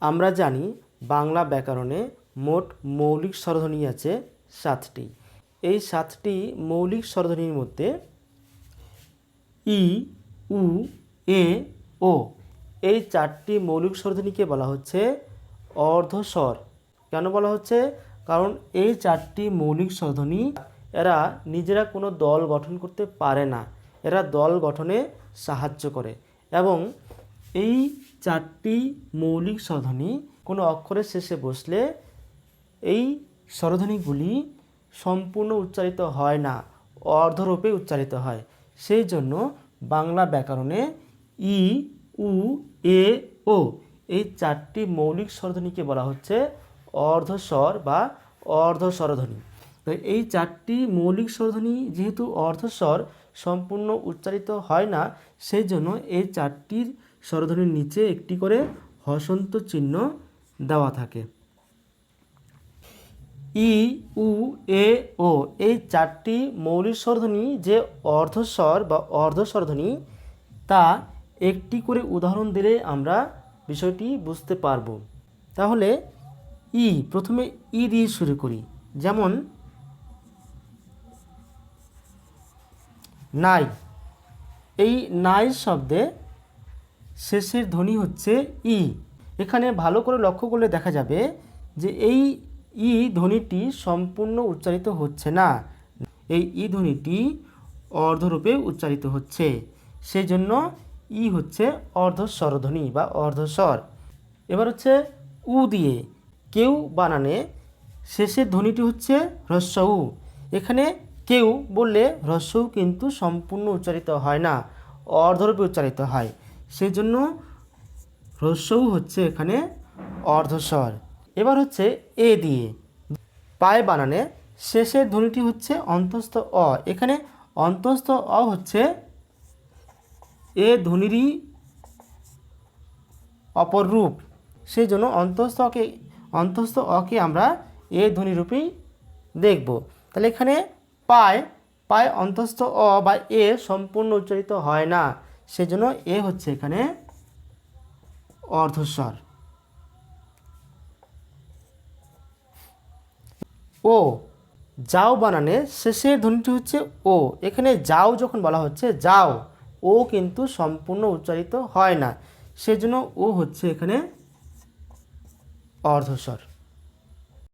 আমরা জানি বাংলা ব্যাকরণে মোট মৌলিক স্বরধ্বনি আছে সাতটি। এই সাতটি মৌলিক স্বরধ্বনির মধ্যে ই, উ, এ, ও এই চারটি মৌলিক স্বরধ্বনিকে বলা হচ্ছে অর্ধস্বর। কেন বলা হচ্ছে? কারণ এই চারটি মৌলিক স্বরধ্বনি এরা নিজেরা কোনো দল গঠন করতে পারে না। এরা দল গঠনে সাহায্য করে এবং এই চারটি মৌলিক স্বরধ্বনি কোনো অক্ষরের শেষে বসলে এই স্বরধ্বনিগুলি সম্পূর্ণ উচ্চারিত হয় না, অর্ধরূপে উচ্চারিত হয়। সেই জন্য বাংলা ব্যাকরণে ই, উ, এ, ও এই চারটি মৌলিক স্বরধ্বনিকে বলা হচ্ছে অর্ধস্বর বা অর্ধস্বরধ্বনি তো এই চারটি মৌলিক স্বরধ্বনি যেহেতু অর্ধস্বর সম্পূর্ণ উচ্চারিত হয় না, সেই জন্য এই চারটির স্বরধ্বনির নিচে একটি করে হসন্ত চিহ্ন দেওয়া থাকে। ই, উ, এ, ও এই চারটি মৌলিক স্বরধ্বনি যে অর্ধস্বর বা অর্ধস্বরধ্বনি, তা একটি করে উদাহরণ দিলে আমরা বিষয়টি বুঝতে পারব। তাহলে ই, প্রথমে ই দিয়ে শুরু করি। যেমন, নাই। এই নাই শব্দে শেষের ধ্বনি হচ্ছে ই। এখানে ভালো করে লক্ষ্য করলে দেখা যাবে যে এই ই ধ্বনিটি সম্পূর্ণ উচ্চারিত হচ্ছে না। এই ই ধ্বনিটি অর্ধরূপে উচ্চারিত হচ্ছে। সেই জন্য ই হচ্ছে অর্ধস্বরধ্বনি বা অর্ধস্বর। এবার হচ্ছে উ দিয়ে কেউ বানানে শেষের ধ্বনিটি হচ্ছে হ্রস্ব উ এখানে কেউ বললে হ্রস্ব কিন্তু সম্পূর্ণ উচ্চারিত হয় না, অর্ধরূপে উচ্চারিত হয়। সেই জন্য হ্রস্বউ হচ্ছে এখানে অর্ধস্বর। এবার হচ্ছে এ দিয়ে। পায়ে বানানে। শেষের ধ্বনিটি হচ্ছে অন্তস্থ অ। এখানে অন্তস্থ অ হচ্ছে এ ধ্বনিরই অপর রূপ। সেই জন্য অন্তস্থ অকে অন্তস্থ অকে আমরা এ ধ্বনি রূপেই দেখব। তাহলে এখানে পায় পায় অন্তস্থ অ বা এ সম্পূর্ণ উচ্চারিত হয় না। সেজন্য এ হচ্ছে এখানে অর্ধস্বর। ও, যাও বানানে, শেষের ধ্বনিটি হচ্ছে ও। এখানে যাও যখন বলা হচ্ছে, যাও। ও কিন্তু সম্পূর্ণ উচ্চারিত হয় না। সেজন্য ও হচ্ছে এখানে অর্ধস্বর।